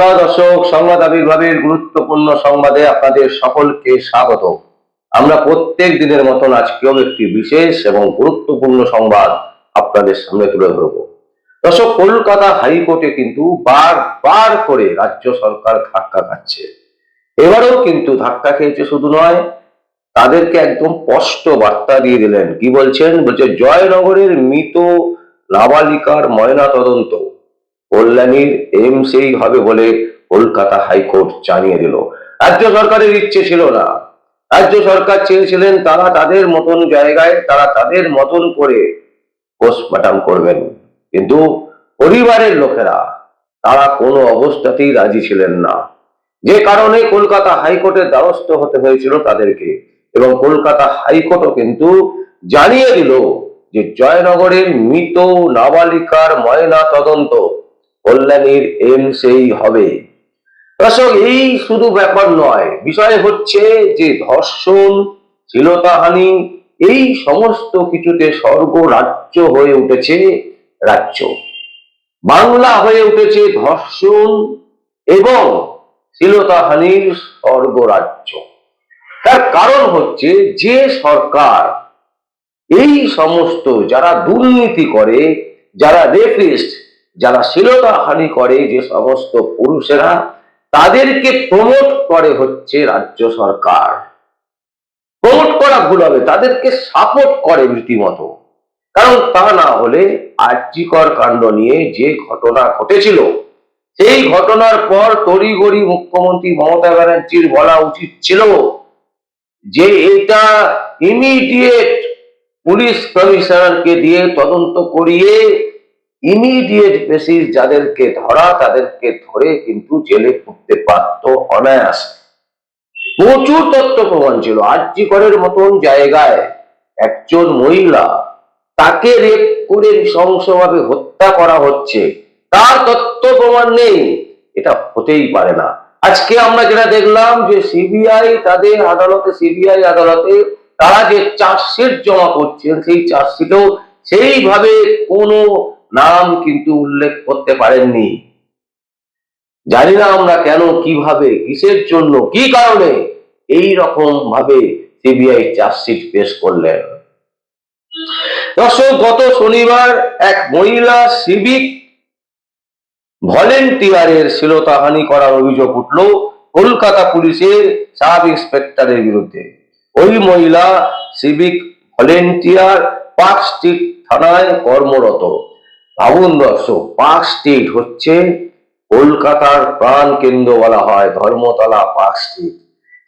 নমস্কার দর্শক সংবাদ আবির্ভাবের গুরুত্বপূর্ণ সংবাদে আপনাদের সকলকে স্বাগত। আমরা প্রত্যেক দিনের মতন আজকেও একটি বিশেষ এবং গুরুত্বপূর্ণ সংবাদ আপনাদের সামনে তুলে ধরব। দর্শক, কলকাতা হাইকোর্টে কিন্তু বারবার করে রাজ্য সরকার ধাক্কা খাচ্ছে। এবারেও কিন্তু ধাক্কা খেয়েছে শুধু নয়, তাদেরকে একদম স্পষ্ট বার্তা দিয়ে দিলেন। কি বলছেন? বলছে, জয়নগরের মৃত নাবালিকার ময়না তদন্ত কল্যাণীর এমসেই হবে বলে কলকাতা হাইকোর্ট জানিয়ে দিল। রাজ্য সরকারের ইচ্ছে ছিল না। রাজ্য সরকার চেয়েছিলেন তারা তাদের মতন জায়গায়, তারা তাদের মতন করে পোস্টমর্টম করবেন। কিন্তু পরিবারের লোকেরা, তারা কোনো অবস্থাতেই রাজি ছিলেন না। যে কারণে কলকাতা হাইকোর্টের দ্বারস্থ হতে হয়েছিল তাদেরকে। এবং কলকাতা হাইকোর্টও কিন্তু জানিয়ে দিল যে জয়নগরের মৃত নাবালিকার ময়না তদন্ত কল্যাণীর এমসেই হবে। দর্শক, এই শুধু ব্যাপার নয়, বিষয় হচ্ছে যে ধর্ষণ, শ্লীলতাহানি, এই সমস্ত কিছুতে স্বর্গ রাজ্য হয়ে উঠেছে রাজ্য। বাংলা হয়ে উঠেছে ধর্ষণ এবং শ্লীলতাহানির স্বর্গরাজ্য। তার কারণ হচ্ছে যে সরকার এই সমস্ত যারা দুর্নীতি করে, যারা রেপিস্ট যারা শ্লীলতা হানি করে যে সমস্ত পুরুষেরা, তাদেরকে প্রমোট করে হচ্ছে রাজ্য সরকার। প্রমোট করা ভুল হবে, তাদেরকে সাপোর্ট করে রীতিমতো। কারণ তা না হলে আর্যিকর কাণ্ড নিয়ে যে ঘটনা ঘটেছিল, সেই ঘটনার পর তড়িগড়ি মুখ্যমন্ত্রী মমতা ব্যানার্জির বলা উচিত ছিল যে এটা ইমিডিয়েট পুলিশ কমিশনারকে দিয়ে তদন্ত করিয়ে ইমিডিয়েট বেসিস যাদেরকে ধরা, তাদেরকে ধরে কিন্তু জেলে পুড়তে পারত অনায়াস। প্রচুর তথ্য প্রমাণ ছিল। আর্জি করের মতন জায়গায় একজন মহিলা তাকে রেপ করে নৃশংসভাবে হত্যা করা হচ্ছে। তার তথ্য প্রমাণ নেই। এটা হতেই পারে না। আজকে আমরা যেটা দেখলাম যে সিবিআই তাদের আদালতে, সিবিআই আদালতে তারা যে চার্জশিট জমা করছেন, সেই চার্জশিটেও সেইভাবে কোনো নাম কিন্তু উল্লেখ করতে পারেননি। জানি না আমরা কেন, কীভাবে, কিসের জন্য, কি কারণে এই রকম ভাবে সিবিআই চার্জশিট পেশ করলেন। দর্শক, গত শনিবার এক মহিলা সিভিক ভলেন্টিয়ারের শ্লীলতাহানি করার অভিযোগ উঠল কলকাতা পুলিশের সাব ইন্সপেক্টরের বিরুদ্ধে। ওই মহিলা সিভিক ভলেন্টিয়ার পার্ক স্ট্রিট থানায় কর্মরত। ভাবুন দর্শক পার্ক স্ট্রিট হচ্ছে কলকাতার প্রাণ কেন্দ্র বলা হয়, ধর্মতলা পার্ক স্ট্রিট।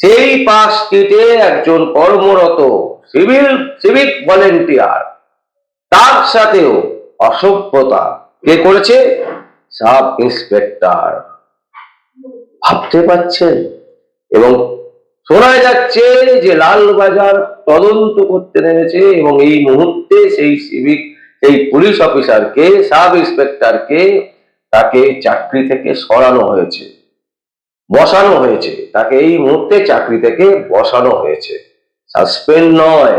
সেই পার্ক স্ট্রিটে একজন কর্মরত সিভিল, সিভিক ভলেন্টিয়ার, তার সাথেও অসভ্যতা। কে করেছে? Sub inspector. ভাবতে পাচ্ছেন এবং শোনা যাচ্ছে যে লালবাজার তদন্ত করতে নেমেছে এবং এই মুহূর্তে সেই সিভিক সেই পুলিশ অফিসারকে সাব ইন্সপেক্টরকে তাকে চাকরি থেকে সরানো হয়েছে, বসানো হয়েছে। তাকে এই মুহূর্তে চাকরি থেকে বসানো হয়েছে। সাসপেন্ড নয়।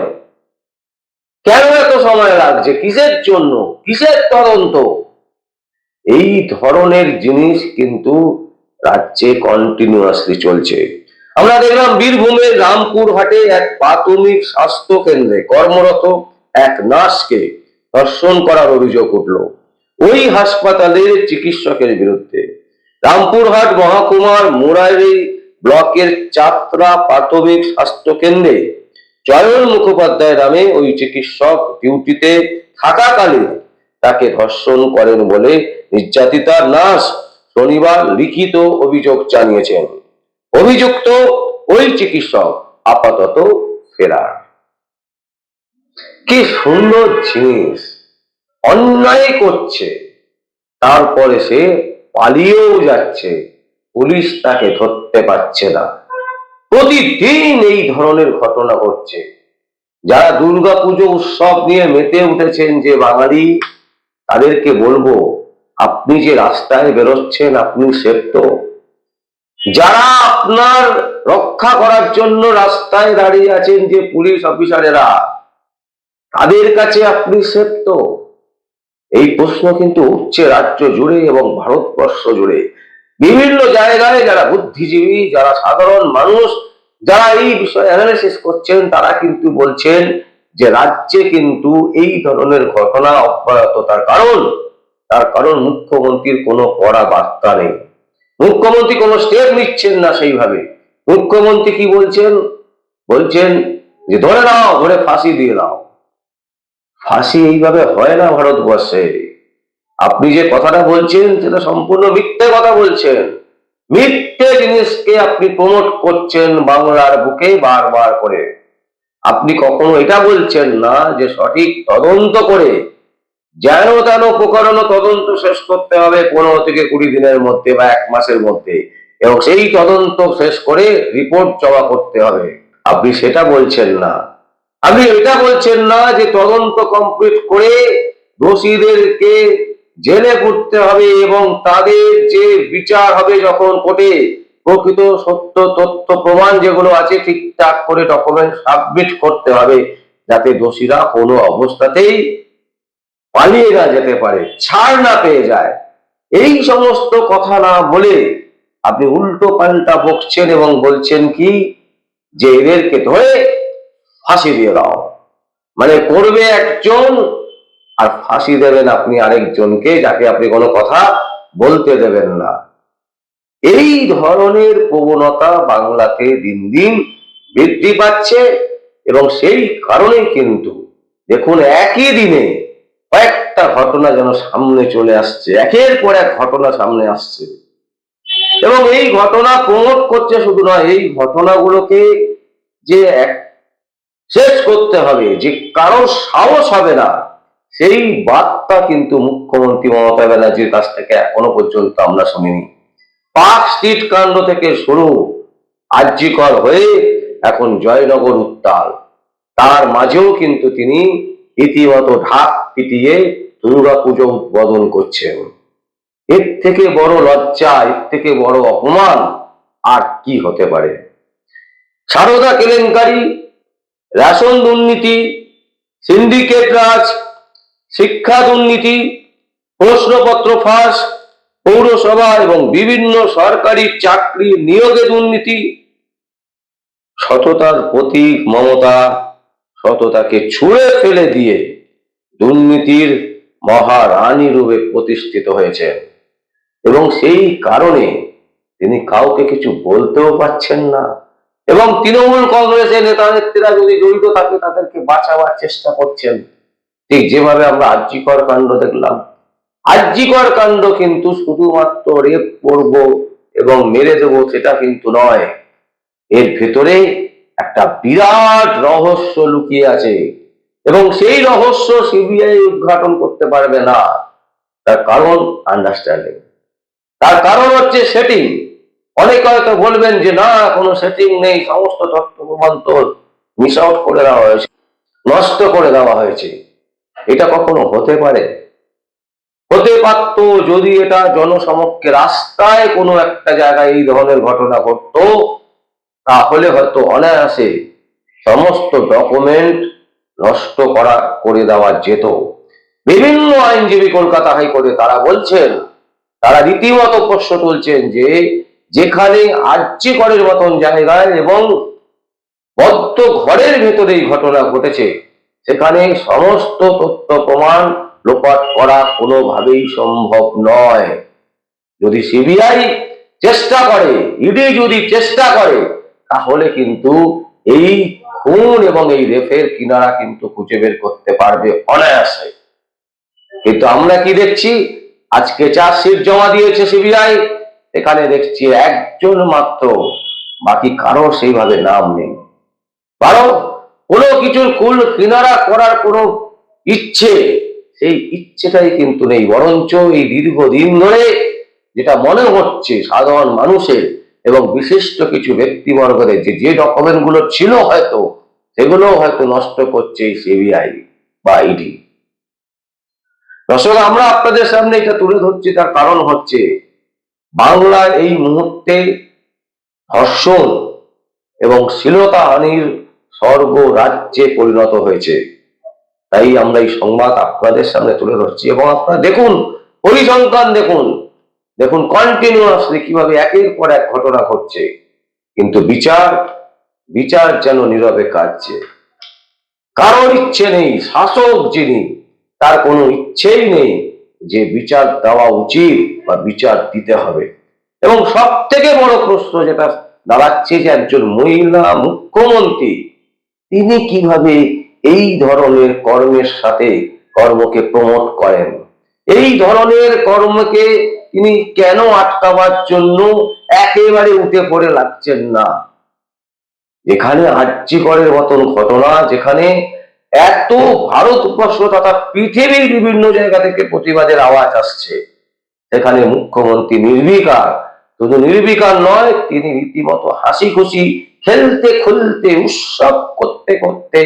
কেন এত সময় লাগছে? কিসের জন্য? কিসের তদন্ত? এই ধরনের জিনিস কিন্তু রাজ্যে কন্টিনিউয়াসলি চলছে। আমরা দেখলাম বীরভূমের রামপুর হাটে এক প্রাথমিক স্বাস্থ্য কেন্দ্রে কর্মরত এক নার্সকে ধর্ষণ করার অভিযোগ উঠল। ওই হাসপাতালের চিকিৎসকের বিরুদ্ধে রামপুরহাট মহাকুমার মুরারি ব্লকের চাত্রা প্রাথমিক স্বাস্থ্য কেন্দ্রে জয়ন মুখোপাধ্যায় নামে ওই চিকিৎসক ডিউটিতে থাকাকালীন তাকে ধর্ষণ করেন বলে নির্যাতিতা নার্স শনিবার লিখিত অভিযোগ জানিয়েছেন। অভিযুক্ত ওই চিকিৎসক আপাতত ফেরার। কি সুন্দর জিনিস। অন্যায় করছে। তারপরে সে পালিয়েও যাচ্ছে। পুলিশ তাকে ধরতে পারছে না। প্রতিদিন এই ধরনের ঘটনা ঘটছে। যারা দুর্গাপুজো উৎসব নিয়ে মেতে উঠেছেন যে বাঙালি, তাদেরকে বলব, আপনি যে রাস্তায় বেরোচ্ছেন, আপনি সেফ তো যারা আপনার রক্ষা করার জন্য রাস্তায় দাঁড়িয়ে আছেন যে পুলিশ অফিসারেরা তাদের কাছে আপনি সেফ তো এই প্রশ্ন কিন্তু উঠছে রাজ্য জুড়ে এবং ভারতবর্ষ জুড়ে। বিভিন্ন জায়গায় যারা বুদ্ধিজীবী, যারা সাধারণ মানুষ, যারা এই বিষয়ে অ্যানালিসিস করছেন, তারা কিন্তু বলছেন যে রাজ্যে কিন্তু এই ধরনের ঘটনা অব্যাহত। তার কারণ তার কারণ মুখ্যমন্ত্রীর কোনো কড়া বার্তা নেই। মুখ্যমন্ত্রী কোনো স্টেপ নিচ্ছেন না সেইভাবে। মুখ্যমন্ত্রী কি বলছেন? বলছেন যে, ধরে নাও, ধরে ফাঁসি দিয়ে দাও। ফাঁসি এইভাবে হয় না ভারতবর্ষে। আপনি যে কথাটা বলছেন, সেটা সম্পূর্ণ মিথ্যে কথা বলছেন। মিথ্যে জিনিসকে আপনি প্রমোট করছেন বাংলার বুকে বারবার করে। আপনি কখনো এটা বলছেন না যে সঠিক তদন্ত করে যেন তেন প্রকরণ তদন্ত শেষ করতে হবে পনেরো থেকে কুড়ি দিনের মধ্যে বা এক মাসের মধ্যে। এবং সেই তদন্ত শেষ করে রিপোর্ট জমা করতে হবে। আপনি সেটা বলছেন না। আপনি এটা বলছেন না যে তদন্ত কমপ্লিট করে দোষীদেরকে জেলে পুরতে হবে এবং তাদের যে বিচার হবে যখন কোর্টে, প্রকৃত সত্য, তথ্য, প্রমাণ যেগুলো আছে ঠিকঠাক করে ডকুমেন্ট সাবমিট করতে হবে যাতে দোষীরা কোনো অবস্থাতেই পালিয়ে না যেতে পারে, ছাড় না পেয়ে যায়। এই সমস্ত কথা না বলে আপনি উল্টো পাল্টা বকছেন এবং বলছেন কি যে এদেরকে ধরে ফাঁসি দিয়ে দাও। মানে করবে একজন আর ফাঁসি দেবেন আপনি আরেকজনকে যাকে আপনি কোনো কথা বলতে দেবেন না। এই ধরনের প্রবণতা বাংলাতে দিন দিন বৃদ্ধি পাচ্ছে এবং সেই কারণে কিন্তু দেখুন একই দিনে কয়েকটা ঘটনা যেন সামনে চলে আসছে, একের পর এক ঘটনা সামনে আসছে। এবং এই ঘটনা প্রমোট করছে শুধু নয়, এই ঘটনাগুলোকে যে এক শেষ করতে হবে, যে কারও সাহস হবে না, সেই বার্তা কিন্তু মুখ্যমন্ত্রী মমতা ব্যানার্জির কাছ থেকে এখনও পর্যন্ত আমরা শুনিনি। পার্ক স্ট্রিট কাণ্ড থেকে শুরু আর্যিকর হয়ে এখন জয়নগর উত্তাল। তার মাঝেও কিন্তু তিনি রীতিমতো ঢাক পিটিয়ে দুর্গা পুজো উদ্বোধন করছেন। এর থেকে বড় লজ্জা, এর থেকে বড় অপমান আর কি হতে পারে? সারদা কেলেঙ্কারি রেশন দুর্নীতি, সিন্ডিকেট রাজ, শিক্ষা দুর্নীতি, প্রশ্নপত্র ফাঁস, পৌরসভা এবং বিভিন্ন সরকারি চাকরি নিয়োগে দুর্নীতি। সততার প্রতীক মমতা সততাকে ছুঁড়ে ফেলে দিয়ে দুর্নীতির মহারানী রূপে প্রতিষ্ঠিত হয়েছেন। এবং সেই কারণে তিনি কাউকে কিছু বলতেও পাচ্ছেন না। এবং তৃণমূল কংগ্রেসের নেতা নেত্রীরা যদি জড়িত থাকে, তাদেরকে বাঁচাবার চেষ্টা করছেন। ঠিক যেভাবে আমরা আর্যিকর কাণ্ড দেখলাম। আর্যিকর কাণ্ড কিন্তু শুধুমাত্র রেপ করব এবং মেরে দেব সেটা কিন্তু নয়। এর ভেতরে একটা বিরাট রহস্য লুকিয়ে আছে এবং সেই রহস্য সিবিআই উদ্ঘাটন করতে পারবে না। তার কারণ আন্ডারস্ট্যান্ডিং তার কারণ হচ্ছে সেটিং অনেকে হয়তো বলবেন যে, না, কোনো সেটিং নেই, সমস্ত তথ্য প্রমাণ তো মিস আউট করে দেওয়া হয়েছে, নষ্ট করে দেওয়া হয়েছে। এটা কখনো হতে পারে? হতে পারত যদি এটা জনসমক্ষে রাস্তায় কোনো একটা জায়গায় এই ধরনের ঘটনা ঘটতো, তাহলে হয়তো অনায়াসে সমস্ত ডকুমেন্ট নষ্ট করা, করে দেওয়া যেত। বিভিন্ন আইনজীবী কলকাতা হাইকোর্টে তারা বলছেন, তারা রীতিমতো প্রশ্ন তুলছেন যে যেখানে আর্যিকরের মতন জায়গায় এবং বদ্ধ ঘরের ভেতরে এই ঘটনা ঘটেছে, সেখানে সমস্ত তথ্য প্রমাণ লোপাট করা কোনোভাবেই সম্ভব নয়। যদি সিবিআই চেষ্টা করে, ইডি যদি চেষ্টা করে, তাহলে কিন্তু এই খুন এবং এই রেফের কিনারা কিন্তু খুঁজে বের করতে পারবে অনায়াসে। কিন্তু আমরা কি দেখছি? আজকে চার্জশিট জমা দিয়েছে সিবিআই। এখানে দেখছি একজন মাত্র, বাকি কারও সেইভাবে নাম নেই। কারণ কোনো কিছুর কুল কিনারা করার কোনো ইচ্ছে, সেই ইচ্ছেটাই কিন্তু নেই। বরঞ্চ এই দীর্ঘদিন ধরে যেটা মনে হচ্ছে সাধারণ মানুষের এবং বিশিষ্ট কিছু ব্যক্তিবর্গদের, যে যে ডকুমেন্টগুলো ছিল হয়তো সেগুলো হয়তো নষ্ট করছে এই সিবিআই বা ইডি দর্শক, আমরা আপনাদের সামনে এটা তুলে ধরছি, তার কারণ হচ্ছে বাংলার এই মুহূর্তে ধর্ষণ এবং শ্লীলতাহানির স্বর্গ রাজ্যে পরিণত হয়েছে। তাই আমরা এই সংবাদ আপনাদের সামনে তুলে ধরছি এবং আপনারা দেখুন, পরিসংখ্যান দেখুন। দেখুন কন্টিনিউয়াসলি কীভাবে একের পর এক ঘটনা ঘটছে। কিন্তু বিচার বিচার যেন নীরবে কাটছে কারোর ইচ্ছে নেই, শাসক যিনি, তার কোনো ইচ্ছেই নেই যে বিচার দেওয়া উচিত। বা বিচার দিতে হবে। এবং সব থেকে বড় প্রশ্ন যেটা দাঁড়াচ্ছে যে একজন মহিলা মুখ্যমন্ত্রী, তিনি কীভাবে এই ধরনের কর্মের সাথে কর্মকে প্রমোট করেন? এই ধরনের কর্মকে তিনি কেন আটকাবার জন্য একেবারে উঠে পড়ে লাগছেন না? যেখানে আর্যিকরের মতন ঘটনা, যেখানে এত ভারতবর্ষ তথা পৃথিবীর বিভিন্ন জায়গা থেকে প্রতিবাদের আওয়াজ আসছে। সেখানে মুখ্যমন্ত্রী নির্বিকার। শুধু নির্বিকার নয়, তিনি রীতিমতো হাসি খুশি খেলতে খুলতে, উৎসব করতে করতে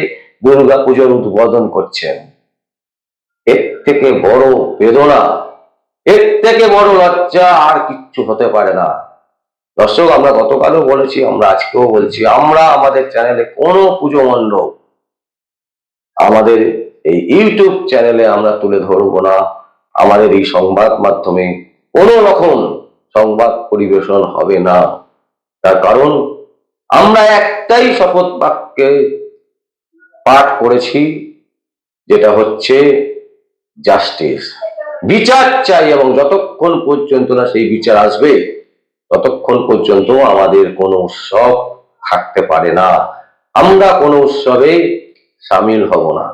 দুর্গা পুজোর উদ্বোধন করছেন। এর থেকে বড় বেদনা, এর থেকে বড় লজ্জা আর কিচ্ছু হতে পারে না। দর্শক, আমরা গতকালও বলেছি, আমরা আজকেও বলছি, আমরা আমাদের চ্যানেলে কোনো পুজো মণ্ডপ, আমাদের এই ইউটিউব চ্যানেলে আমরা তুলে ধরবো না। আমাদের এই সংবাদ মাধ্যমে কোনো রকম সংবাদ পরিবেশন হবে না। তার কারণ, আমরা একটাই শপথ বাক্যে পাঠ করেছি, যেটা হচ্ছে জাস্টিস বিচার চাই এবং যতক্ষণ পর্যন্ত না সেই বিচার আসবে, ততক্ষণ পর্যন্ত আমাদের কোনো উৎসব থাকতে পারে না। আমরা কোনো উৎসবে সামিল হব না।